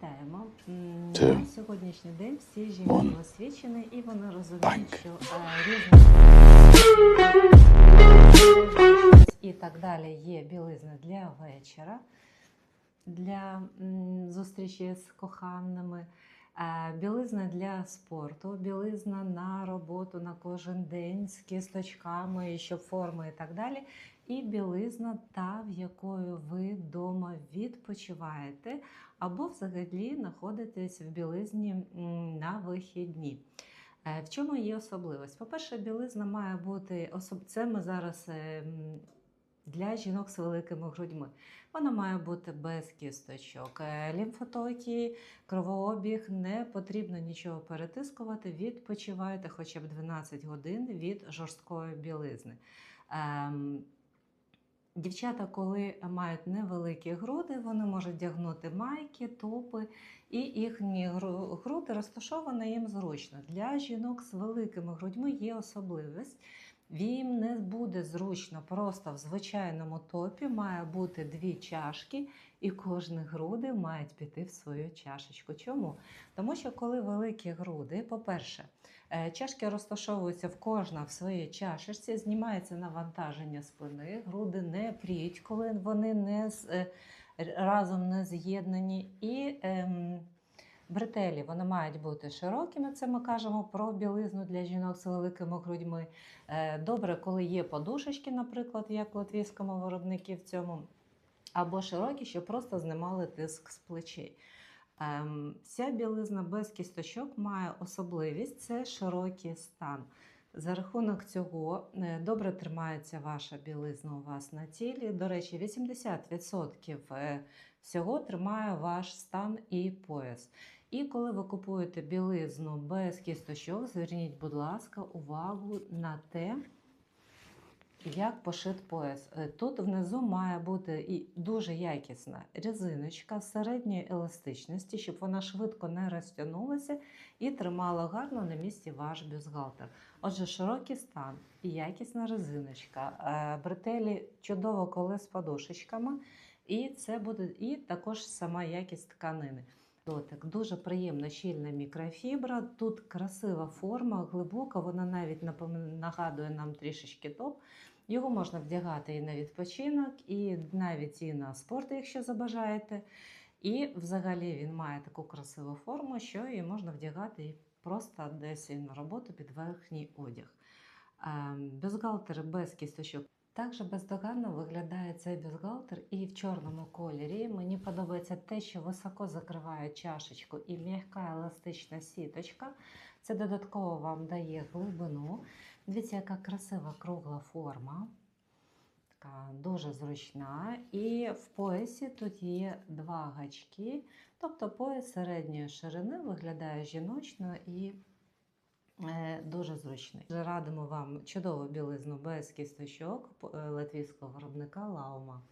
Вітаємо. На сьогоднішній день всі жінки освічені і вони розуміють, що е, різні і так далі є білизна для вечора, для зустрічі з коханими, білизна для спорту, білизна на роботу на кожен день з кісточками, щоб форми і так далі. І білизна та, в якою ви вдома відпочиваєте, або взагалі знаходитесь в білизні на вихідні. Е, В чому її особливість? По-перше, білизна має бути. Це ми зараз е, м, для жінок з великими грудьми. Вона має бути без кісточок. Е, Лімфотоки, кровообіг, не потрібно нічого перетискувати. Відпочивайте хоча б 12 годин від жорсткої білизни. Ем, Дівчата, коли мають невеликі груди, вони можуть вдягнути майки, топи, і їхні груди розташовані їм зручно. Для жінок з великими грудьми є особливість. Їм не буде зручно просто в звичайному топі має бути дві чашки, і кожні груди мають піти в свою чашечку. Чому? Тому що коли великі груди, по-перше, е, чашки розташовуються в кожна в своїй чашечці, знімається навантаження спини, груди не пріють, коли вони не е, разом не з'єднані. І ем, бретелі вони мають бути широкими. Це ми кажемо про білизну для жінок з великими грудьми. Е, Добре, коли є подушечки, наприклад, як латвійському виробнику в цьому, або широкі, що просто знімали тиск з плечей. Ем, Вся білизна без кісточок має особливість це широкий стан. За рахунок цього е, добре тримається ваша білизна у вас на тілі. До речі, 80% е, всього тримає ваш стан і пояс. І коли ви купуєте білизну без кісточок, зверніть, будь ласка, увагу на те, як пошит пояс. Е, Тут внизу має бути і дуже якісна резиночка середньої еластичності, щоб вона швидко не розтягнулася і тримала гарно на місці ваш бюстгальтер. Отже, широкий стан і якісна резиночка. Е, Бретелі чудово, коли з подушечками, і це буде і також сама якість тканини. Дотик дуже приємна щільна мікрофібра. Тут красива форма, глибока. Вона навіть нагадує нам трішечки топ. Його можна вдягати і на відпочинок, і навіть і на спорт, якщо забажаєте. І взагалі він має таку красиву форму, що її можна вдягати просто десь і на роботу під верхній одяг. Ем, Бюстгальтери без кісточок. Також бездоганно виглядає цей бюстгальтер і в чорному кольорі. Мені подобається те, що високо закриває чашечку і м'яка еластична сіточка. Це додатково вам дає глибину. Дивіться, яка красива кругла форма. Така дуже зручна. І в поясі тут є два гачки. Тобто пояс середньої ширини виглядає жіночно і дуже зручний. Радимо вам чудову білизну без кісточок е, латвійського виробника Лаума.